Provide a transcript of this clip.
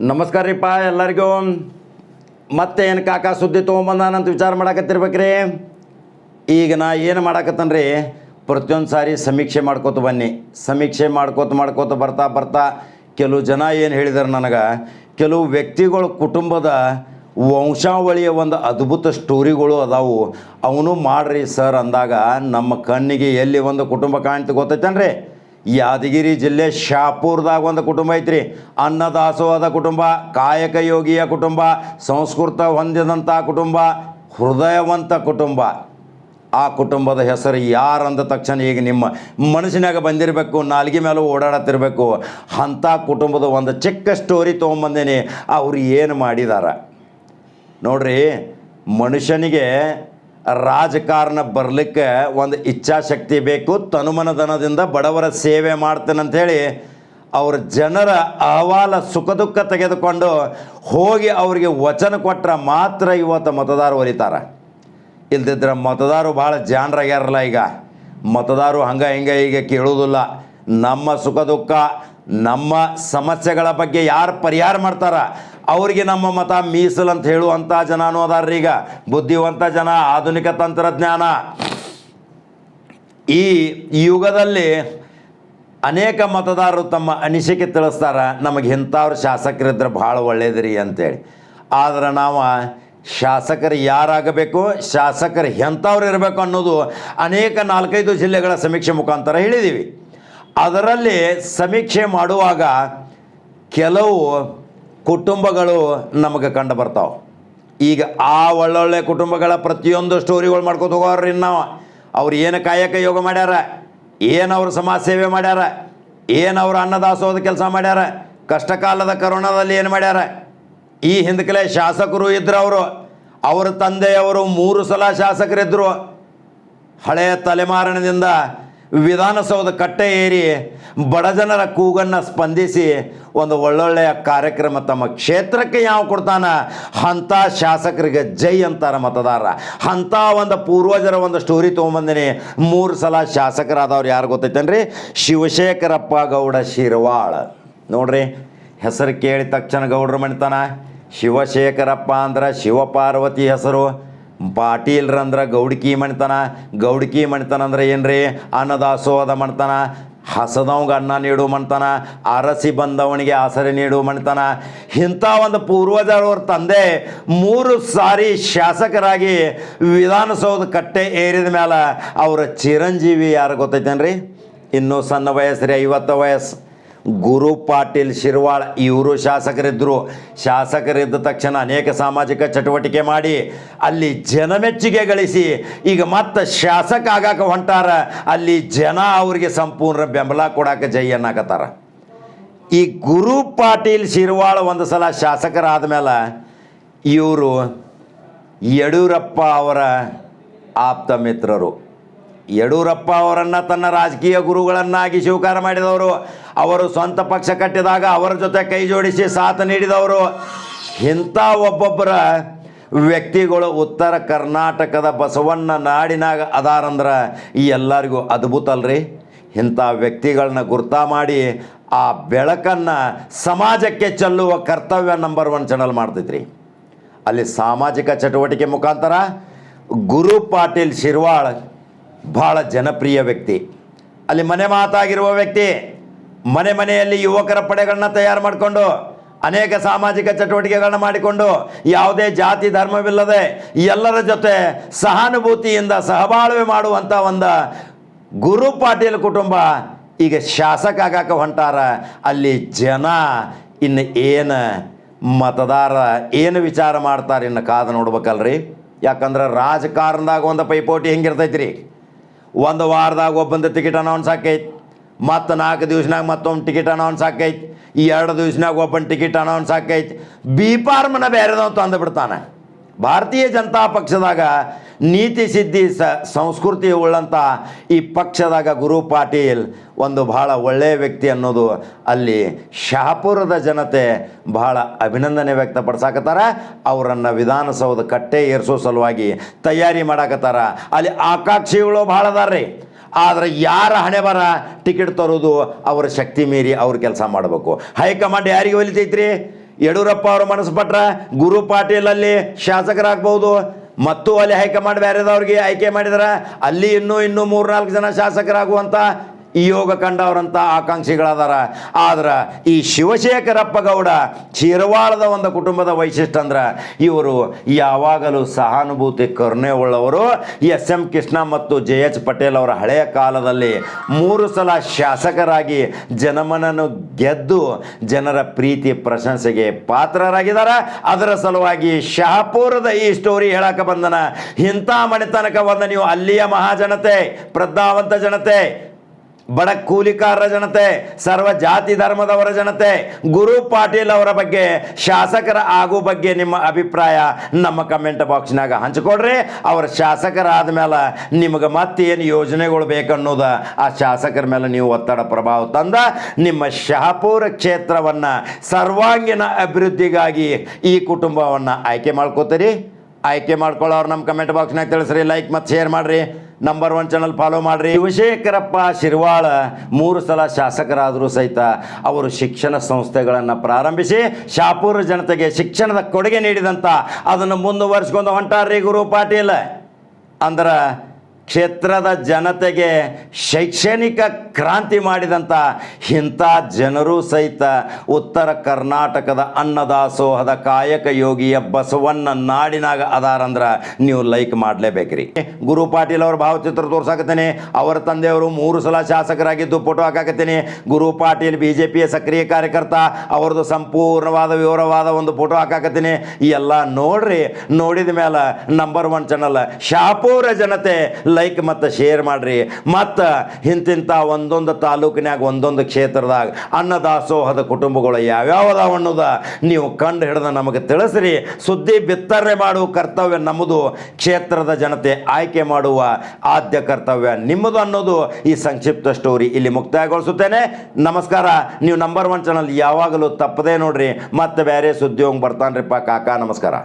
ನಮಸ್ಕಾರ ರೀಪ್ಪ, ಎಲ್ಲರಿಗೂ. ಮತ್ತೆ ಏನು ಕಾಕ ಸುದ್ದಿ ತೊಗೊಂಬಂದಾನಂತ ವಿಚಾರ ಮಾಡಕತ್ತಿರ್ಬೇಕ್ರಿ? ಈಗ ನಾ ಏನು ಮಾಡಕತ್ತನ್ರಿ? ಪ್ರತಿಯೊಂದು ಸಾರಿ ಸಮೀಕ್ಷೆ ಮಾಡ್ಕೋತ ಬನ್ನಿ. ಸಮೀಕ್ಷೆ ಮಾಡ್ಕೋತ ಮಾಡ್ಕೋತ ಬರ್ತಾ ಬರ್ತಾ ಕೆಲವು ಜನ ಏನು ಹೇಳಿದಾರೆ ನನಗೆ, ಕೆಲವು ವ್ಯಕ್ತಿಗಳ ಕುಟುಂಬದ ವಂಶಾವಳಿಯ ಒಂದು ಅದ್ಭುತ ಸ್ಟೋರಿಗಳು ಅದಾವು. ಅವನು ಮಾಡ್ರಿ ಸರ್ ಅಂದಾಗ ನಮ್ಮ ಕಣ್ಣಿಗೆ ಎಲ್ಲಿ ಒಂದು ಕುಟುಂಬ ಕಾಣ್ತು ಗೊತ್ತೈತೇನ್ರಿ? ಯಾದಗಿರಿ ಜಿಲ್ಲೆ ಶಾಪುರದಾಗ ಒಂದು ಕುಟುಂಬ ಐತ್ರಿ. ಅನ್ನದಾಸೋಹದ ಕುಟುಂಬ ಕಾಯಕ ಯೋಗಿಯ ಕುಟುಂಬ, ಸಂಸ್ಕೃತ ಹೊಂದಿದಂಥ ಕುಟುಂಬ, ಹೃದಯವಂತ ಕುಟುಂಬ. ಆ ಕುಟುಂಬದ ಹೆಸರು ಯಾರು ಅಂದ ತಕ್ಷಣ ಈಗ ನಿಮ್ಮ ಮನಸ್ಸಿನಾಗ ಬಂದಿರಬೇಕು, ನಾಲ್ಗೆ ಮೇಲೆ ಓಡಾಡತ್ತಿರಬೇಕು. ಅಂಥ ಕುಟುಂಬದ ಒಂದು ಚಿಕ್ಕ ಸ್ಟೋರಿ ತೊಗೊಂಬಂದೇನೆ, ಅವ್ರು ಏನು ಮಾಡಿದಾರ. ನೋಡ್ರಿ, ಮನುಷ್ಯನಿಗೆ ರಾಜಕಾರಣ ಬರಲಿಕ್ಕೆ ಒಂದು ಇಚ್ಛಾಶಕ್ತಿ ಬೇಕು, ತನುಮನಧನದಿಂದ ಬಡವರ ಸೇವೆ ಮಾಡ್ತೇನಂಥೇಳಿ ಅವ್ರ ಜನರ ಅಹವಾಲ ಸುಖ ದುಃಖ ತೆಗೆದುಕೊಂಡು ಹೋಗಿ ಅವರಿಗೆ ವಚನ ಕೊಟ್ಟರೆ ಮಾತ್ರ ಇವತ್ತು ಮತದಾರ ಒಲಿತಾರೆ. ಇಲ್ದಿದ್ರೆ ಮತದಾರರು ಭಾಳ ಜಾಣರಾಗ್ಯಾರಲ್ಲ ಈಗ. ಮತದಾರರು ಹಂಗೆ ಹಿಂಗೆ ಈಗ ಕೇಳೋದಿಲ್ಲ ನಮ್ಮ ಸುಖ ದುಃಖ, ನಮ್ಮ ಸಮಸ್ಯೆಗಳ ಬಗ್ಗೆ ಯಾರು ಪರಿಹಾರ ಮಾಡ್ತಾರ? ಅವರಿಗೆ ನಮ್ಮ ಮತ ಮೀಸಲು ಅಂತ ಹೇಳುವಂಥ ಜನನೂ ಅದಾರ್ರಿ ಈಗ. ಬುದ್ಧಿವಂತ ಜನ, ಆಧುನಿಕ ತಂತ್ರಜ್ಞಾನ. ಈ ಯುಗದಲ್ಲಿ ಅನೇಕ ಮತದಾರರು ತಮ್ಮ ಅನಿಸಿಕೆ ತಿಳಿಸ್ತಾರೆ, ನಮಗೆ ಇಂಥವ್ರು ಶಾಸಕರಿದ್ರೆ ಭಾಳ ಒಳ್ಳೇದ್ರಿ ಅಂತೇಳಿ. ಆದ್ರೆ ನಾವು ಶಾಸಕರು ಯಾರಾಗಬೇಕು, ಶಾಸಕರು ಎಂಥವ್ರು ಇರಬೇಕು ಅನ್ನೋದು ಅನೇಕ ನಾಲ್ಕೈದು ಜಿಲ್ಲೆಗಳ ಸಮೀಕ್ಷೆ ಮುಖಾಂತರ ಹೇಳಿದ್ದೀವಿ ಅದರಲ್ಲಿ ಸಮೀಕ್ಷೆ ಮಾಡುವಾಗ ಕೆಲವು ಕುಟುಂಬಗಳು ನಮಗೆ ಕಂಡು ಬರ್ತಾವೆ. ಈಗ ಆ ಒಳ್ಳೊಳ್ಳೆ ಕುಟುಂಬಗಳ ಪ್ರತಿಯೊಂದು ಸ್ಟೋರಿಗಳು ಮಾಡ್ಕೊತ ಹೋಗೋರ್ರಿ ನಾವು. ಅವ್ರು ಏನು ಕಾಯಕ ಯೋಗ ಮಾಡ್ಯಾರ? ಏನು ಅವರು ಸಮಾಜ ಸೇವೆ ಮಾಡ್ಯಾರ? ಏನು ಅವರು ಅನ್ನದಾಸೋದ ಕೆಲಸ ಮಾಡ್ಯಾರ? ಕಷ್ಟಕಾಲದ ಕರೋನಾದಲ್ಲಿ ಏನು ಮಾಡ್ಯಾರ? ಈ ಹಿಂದಕಲೆ ಶಾಸಕರು ಇದ್ರು ಅವರು. ಅವರ ತಂದೆಯವರು ಮೂರು ಸಲ ಶಾಸಕರಿದ್ದರು ಹಳೆಯ ತಲೆಮಾರಿನದಿಂದ ವಿಧಾನಸೌಧ ಕಟ್ಟೆ ಏರಿ ಬಡಜನರ ಕೂಗನ್ನು ಸ್ಪಂದಿಸಿ ಒಂದು ಒಳ್ಳೊಳ್ಳೆಯ ಕಾರ್ಯಕ್ರಮ ತಮ್ಮ ಕ್ಷೇತ್ರಕ್ಕೆ ಯಾವ ಕೊಡ್ತಾನ? ಅಂಥ ಶಾಸಕರಿಗೆ ಜೈ ಅಂತಾರೆ ಮತದಾರ. ಅಂಥ ಒಂದು ಪೂರ್ವಜರ ಒಂದು ಸ್ಟೋರಿ ತೊಗೊಂಬಂದಿನಿ. ಮೂರು ಸಲ ಶಾಸಕರಾದವ್ರು ಯಾರು ಗೊತ್ತೈತೇನ್ರಿ? ಶಿವಶೇಖರಪ್ಪ ಗೌಡ ಶಿರ್ವಾಳ. ನೋಡ್ರಿ, ಹೆಸರು ಕೇಳಿದ ತಕ್ಷಣ ಗೌಡರು ಮಣಿತಾನ. ಶಿವಶೇಖರಪ್ಪ ಅಂದ್ರೆ ಶಿವಪಾರ್ವತಿ ಹೆಸರು. ಪಾಟೀಲ್ರಂದ್ರೆ ಗೌಡ್ಕಿ ಮಣಿತನ ಗೌಡ್ಕಿ ಮಣಿತನ ಅಂದ್ರೆ ಏನ್ರಿ? ಅನ್ನದಾಸೋಹದ ಮಣಿತನ, ಹಸದವಂಗೆ ಅನ್ನ ನೀಡು ಮಣ್ತನ, ಅರಸಿ ಬಂದವನಿಗೆ ಆಸರೆ ನೀಡು ಮಣಿತನ. ಇಂಥ ಒಂದು ಪೂರ್ವಜರವ್ರ ತಂದೆ ಮೂರು ಸಾರಿ ಶಾಸಕರಾಗಿ ವಿಧಾನಸೌಧ ಕಟ್ಟೆ ಏರಿದ ಮೇಲೆ ಅವರ ಚಿರಂಜೀವಿ ಯಾರು ಗೊತ್ತೈತೇನ್ರಿ? ಇನ್ನೂ ಸಣ್ಣ ವಯಸ್ಸು ರೀ, ಐವತ್ತು ವಯಸ್ಸು. ಗುರು ಪಾಟೀಲ್ ಶಿರ್ವಾಳ್ ಇವರು ಶಾಸಕರಿದ್ದರು ಶಾಸಕರಿದ್ದ ತಕ್ಷಣ ಅನೇಕ ಸಾಮಾಜಿಕ ಚಟುವಟಿಕೆ ಮಾಡಿ ಅಲ್ಲಿ ಜನಮೆಚ್ಚುಗೆ ಗಳಿಸಿ ಈಗ ಮತ್ತೆ ಶಾಸಕ ಆಗಾಕ ಹೊಂಟಾರ, ಅಲ್ಲಿ ಜನ ಅವರಿಗೆ ಸಂಪೂರ್ಣ ಬೆಂಬಲ ಕೊಡಾಕ ಜೈ ಅನ್ನಕತ್ತಾರ. ಈ ಗುರು ಪಾಟೀಲ್ ಶಿರ್ವಾಳ್ ಒಂದು ಸಲ ಶಾಸಕರಾದ ಮೇಲೆ ಇವರು ಯಡಿಯೂರಪ್ಪ ಅವರ ಆಪ್ತ ಮಿತ್ರರು. ಯಡಿಯೂರಪ್ಪ ಅವರನ್ನು ತನ್ನ ರಾಜಕೀಯ ಗುರುಗಳನ್ನಾಗಿ ಸ್ವೀಕಾರ ಮಾಡಿದವರು, ಅವರು ಸ್ವಂತ ಪಕ್ಷ ಕಟ್ಟಿದಾಗ ಅವರ ಜೊತೆ ಕೈ ಜೋಡಿಸಿ ಸಾಥ್ ನೀಡಿದವರು. ಇಂಥ ಒಬ್ಬೊಬ್ಬರ ವ್ಯಕ್ತಿಗಳು ಉತ್ತರ ಕರ್ನಾಟಕದ ಬಸವಣ್ಣ ನಾಡಿನಾಗ ಅದಾರಂದ್ರೆ ಈ ಎಲ್ಲರಿಗೂ ಅದ್ಭುತ ಅಲ್ರಿ. ಇಂಥ ವ್ಯಕ್ತಿಗಳನ್ನ ಗುರ್ತ ಮಾಡಿ ಆ ಬೆಳಕನ್ನು ಸಮಾಜಕ್ಕೆ ಚೆಲ್ಲುವ ಕರ್ತವ್ಯ ನಂಬರ್ ಒನ್ ಚಾನಲ್ ಮಾಡ್ತೈತ್ರಿ ಅಲ್ಲಿ ಸಾಮಾಜಿಕ ಚಟುವಟಿಕೆ ಮುಖಾಂತರ ಗುರು ಪಾಟೀಲ್ ಶಿರ್ವಾಳ್ ಭಾಳ ಜನಪ್ರಿಯ ವ್ಯಕ್ತಿ. ಅಲ್ಲಿ ಮನೆ ಮಾತಾಗಿರುವ ವ್ಯಕ್ತಿ, ಮನೆ ಮನೆಯಲ್ಲಿ ಯುವಕರ ಪಡೆಗಳನ್ನ ತಯಾರು ಮಾಡಿಕೊಂಡು, ಅನೇಕ ಸಾಮಾಜಿಕ ಚಟುವಟಿಕೆಗಳನ್ನ ಮಾಡಿಕೊಂಡು, ಯಾವುದೇ ಜಾತಿ ಧರ್ಮವಿಲ್ಲದೆ ಎಲ್ಲರ ಜೊತೆ ಸಹಾನುಭೂತಿಯಿಂದ ಸಹಬಾಳ್ವೆ ಮಾಡುವಂಥ ಒಂದು ಗುರು ಪಾಟೀಲ್ ಕುಟುಂಬ ಈಗ ಶಾಸಕ ಆಗಾಕ ಹೊಂಟಾರ. ಅಲ್ಲಿ ಜನ ಇನ್ನು ಏನು ಮತದಾರ ಏನು ವಿಚಾರ ಮಾಡ್ತಾರೆ ಇನ್ನು ಕಾದು ನೋಡ್ಬೇಕಲ್ರಿ. ಯಾಕಂದ್ರೆ ರಾಜಕಾರಣದಾಗ ಒಂದು ಪೈಪೋಟಿ ಹೆಂಗಿರ್ತೈತ್ರಿ. ಒಂದು ವಾರದಾಗ ಒಬ್ಬಂದು ಟಿಕೆಟ್ ಅನೌನ್ಸ್ ಆಕೈತಿ. ಮತ್ತು ನಾಲ್ಕು ದಿವ್ಸನಾಗ ಮತ್ತೊಂದು ಟಿಕೆಟ್ ಅನೌನ್ಸ್ ಆಕೈತಿ. ಈ ಎರಡು ದಿವ್ಸನಾಗ ಒಬ್ಬನ ಟಿಕೆಟ್ ಅನೌನ್ಸ್ ಆಕೈತಿ. ಬಿ ಫಾರ್ಮ್ನ ಬೇರೆದವ್ ತಂದು ಬಿಡ್ತಾನೆ ಭಾರತೀಯ ಜನತಾ ಪಕ್ಷದಾಗ ನೀತಿ ಸಿದ್ಧಿ ಸ, ಸಂಸ್ಕೃತಿ ಉಳ್ಳಂಥ ಈ ಪಕ್ಷದಾಗ ಗುರು ಪಾಟೀಲ್ ಒಂದು ಬಹಳ ಒಳ್ಳೆಯ ವ್ಯಕ್ತಿ ಅನ್ನೋದು ಅಲ್ಲಿ ಶಹಾಪುರದ ಜನತೆ ಬಹಳ ಅಭಿನಂದನೆ ವ್ಯಕ್ತಪಡಿಸಾಕತ್ತಾರ. ಅವರನ್ನು ವಿಧಾನಸೌಧ ಕಟ್ಟೆ ಏರಿಸೋ ಸಲುವಾಗಿ ತಯಾರಿ ಮಾಡಾಕತ್ತಾರ. ಅಲ್ಲಿ ಆಕಾಂಕ್ಷಿಗಳು ಭಾಳ ಅದಾರ್ರಿ ಆದರೆ ಯಾರ ಹಣೆ ಬರ ಟಿಕೆಟ್ ತರೋದು ಅವರ ಶಕ್ತಿ ಮೀರಿ ಅವ್ರ ಕೆಲಸ ಮಾಡಬೇಕು. ಹೈಕಮಾಂಡ್ ಯಾರಿಗೆ ಒಲಿತೈತ್ರಿ? ಯಡಿಯೂರಪ್ಪ ಅವರು ಮನಸ್ಸು ಪಟ್ರ ಗುರು ಪಾಟೀಲ್ ಅಲ್ಲಿ ಶಾಸಕರಾಗಬಹುದು. ಮತ್ತು ಅಲ್ಲಿ ಹೈಕಮಾಂಡ್ ಬೇರೆದವ್ರಿಗೆ ಆಯ್ಕೆ ಮಾಡಿದ್ರ. ಅಲ್ಲಿ ಇನ್ನೂ ಇನ್ನೂ ಮೂರ್ನಾಲ್ಕು ಜನ ಶಾಸಕರಾಗುವಂತ ಈ ಯೋಗ ಕಂಡವರಂಥ ಆಕಾಂಕ್ಷಿಗಳಾದಾರ. ಆದ್ರೆ ಈ ಶಿವಶೇಖರಪ್ಪ ಗೌಡ ಶಿರವಾಳದ ಒಂದು ಕುಟುಂಬದ ವೈಶಿಷ್ಟ್ಯ ಅಂದ್ರೆ ಇವರು ಯಾವಾಗಲೂ ಸಹಾನುಭೂತಿ ಕರುಣೆ ಉಳ್ಳವರು ಎಸ್ ಎಂ ಕೃಷ್ಣ ಮತ್ತು ಜೆ ಎಚ್ ಪಟೇಲ್ ಅವರ ಹಳೆಯ ಕಾಲದಲ್ಲಿ ಮೂರು ಸಲ ಶಾಸಕರಾಗಿ ಜನಮನನ್ನು ಗೆದ್ದು ಜನರ ಪ್ರೀತಿ ಪ್ರಶಂಸೆಗೆ ಪಾತ್ರರಾಗಿದ್ದಾರೆ ಅದರ ಸಲುವಾಗಿ ಶಹಾಪುರದ ಈ ಸ್ಟೋರಿ ಹೇಳಕ್ಕೆ ಬಂದನ. ಇಂಥ ಮನೆತನಕ ಬಂದ ನೀವು ಅಲ್ಲಿಯ ಮಹಾಜನತೆ ಪ್ರದ್ಧಾವಂತ ಜನತೆ ಬಡ ಕೂಲಿಕಾರರ ಜನತೆ, ಸರ್ವ ಜಾತಿ ಧರ್ಮದವರ ಜನತೆ, ಗುರು ಪಾಟೀಲ್ ಅವರ ಬಗ್ಗೆ, ಶಾಸಕರ ಆಗೋ ಬಗ್ಗೆ ನಿಮ್ಮ ಅಭಿಪ್ರಾಯ ನಮ್ಮ ಕಮೆಂಟ್ ಬಾಕ್ಸ್ನಾಗ ಹಂಚಿಕೊಡ್ರಿ. ಅವರ ಶಾಸಕರಾದ ಮೇಲೆ ನಿಮಗೆ ಮತ್ತೇನು ಯೋಜನೆಗಳು ಬೇಕನ್ನೋದ, ಆ ಶಾಸಕರ ಮೇಲೆ ನೀವು ಒತ್ತಡ ಪ್ರಭಾವ ತಂದ. ನಿಮ್ಮ ಶಹಾಪುರ ಕ್ಷೇತ್ರವನ್ನು ಸರ್ವಾಂಗೀಣ ಅಭಿವೃದ್ಧಿಗಾಗಿ ಈ ಕುಟುಂಬವನ್ನು ಆಯ್ಕೆ ಮಾಡ್ಕೋತೀರಿ. ಆಯ್ಕೆ ಮಾಡ್ಕೊಳ್ಳೋರು ನಮ್ಮ ಕಮೆಂಟ್ ಬಾಕ್ಸ್ನಾಗ ತಿಳಿಸ್ರಿ ಲೈಕ್ ಮತ್ತು ಶೇರ್ ಮಾಡಿರಿ. ನಂಬರ್ ಒನ್ ಚಾನಲ್ ಫಾಲೋ ಮಾಡಿರಿ. ಶಿವಶೇಖರಪ್ಪ ಶಿರ್ವಾಳ ಮೂರು ಸಲ ಶಾಸಕರಾದರೂ ಸಹಿತ ಅವರು ಶಿಕ್ಷಣ ಸಂಸ್ಥೆಗಳನ್ನು ಪ್ರಾರಂಭಿಸಿ ಶಾಪುರ ಜನತೆಗೆ ಶಿಕ್ಷಣದ ಕೊಡುಗೆ ನೀಡಿದಂಥ ಅದನ್ನು ಮುಂದುವರಿಸ್ಕೊಂಡು ಹೊಂಟಾರ್ರಿ ಗುರು ಪಾಟೀಲ್. ಅಂದ್ರೆ ಕ್ಷೇತ್ರದ ಜನತೆಗೆ ಶೈಕ್ಷಣಿಕ ಕ್ರಾಂತಿ ಮಾಡಿದಂಥ ಇಂಥ ಜನರು ಸಹಿತ ಉತ್ತರ ಕರ್ನಾಟಕದ ಅನ್ನದಾಸೋಹದ ಕಾಯಕ ಯೋಗಿಯ ಬಸವಣ್ಣ ನಾಡಿನಾಗ ಅದಾರಂದ್ರೆ ನೀವು ಲೈಕ್ ಮಾಡಲೇಬೇಕ್ರಿ. ಗುರು ಪಾಟೀಲ್ ಅವ್ರ ಭಾವಚಿತ್ರ ತೋರ್ಸಾಕತ್ತೇನೆ, ಅವರ ತಂದೆಯವರು ಮೂರು ಸಲ ಶಾಸಕರಾಗಿದ್ದು ಫೋಟೋ ಹಾಕಾಕತ್ತೀನಿ. ಗುರು ಪಾಟೀಲ್ ಬಿ ಜೆ ಪಿಯ ಸಕ್ರಿಯ ಕಾರ್ಯಕರ್ತ, ಅವ್ರದ್ದು ಸಂಪೂರ್ಣವಾದ ವಿವರವಾದ ಒಂದು ಫೋಟೋ ಹಾಕಾಕತ್ತೀನಿ. ಎಲ್ಲ ನೋಡ್ರಿ, ನೋಡಿದ ಮೇಲೆ ನಂಬರ್ ಒನ್ ಚಾನಲ್ ಶಾಪೂರ ಜನತೆ ಲೈಕ್ ಮತ್ತು ಶೇರ್ ಮಾಡಿರಿ. ಮತ್ತು ಇಂತಿಂಥ ಒಂದೊಂದು ತಾಲೂಕಿನಾಗ ಒಂದೊಂದು ಕ್ಷೇತ್ರದಾಗ ಅನ್ನದಾಸೋಹದ ಕುಟುಂಬಗಳು ಯಾವ್ಯಾವ ಅನ್ನೋದ ನೀವು ಕಂಡು ಹಿಡಿದ ನಮಗೆ ತಿಳಿಸ್ರಿ. ಸುದ್ದಿ ಬಿತ್ತರೆ ಮಾಡುವ ಕರ್ತವ್ಯ ನಮ್ಮದು. ಕ್ಷೇತ್ರದ ಜನತೆ ಆಯ್ಕೆ ಮಾಡುವ ಆದ್ಯ ಕರ್ತವ್ಯ ನಿಮ್ಮದು ಅನ್ನೋದು ಈ ಸಂಕ್ಷಿಪ್ತ ಸ್ಟೋರಿ ಇಲ್ಲಿ ಮುಕ್ತಾಯಗೊಳಿಸುತ್ತೇನೆ. ನಮಸ್ಕಾರ. ನೀವು ನಂಬರ್ ಒನ್ ಚಾನಲ್ ಯಾವಾಗಲೂ ತಪ್ಪದೇ ನೋಡ್ರಿ. ಮತ್ತೆ ಬೇರೆ ಸುದ್ದಿ ಹೋಗಿ ಬರ್ತಾನ್ರಿಪ್ಪ ಕಾಕ. ನಮಸ್ಕಾರ.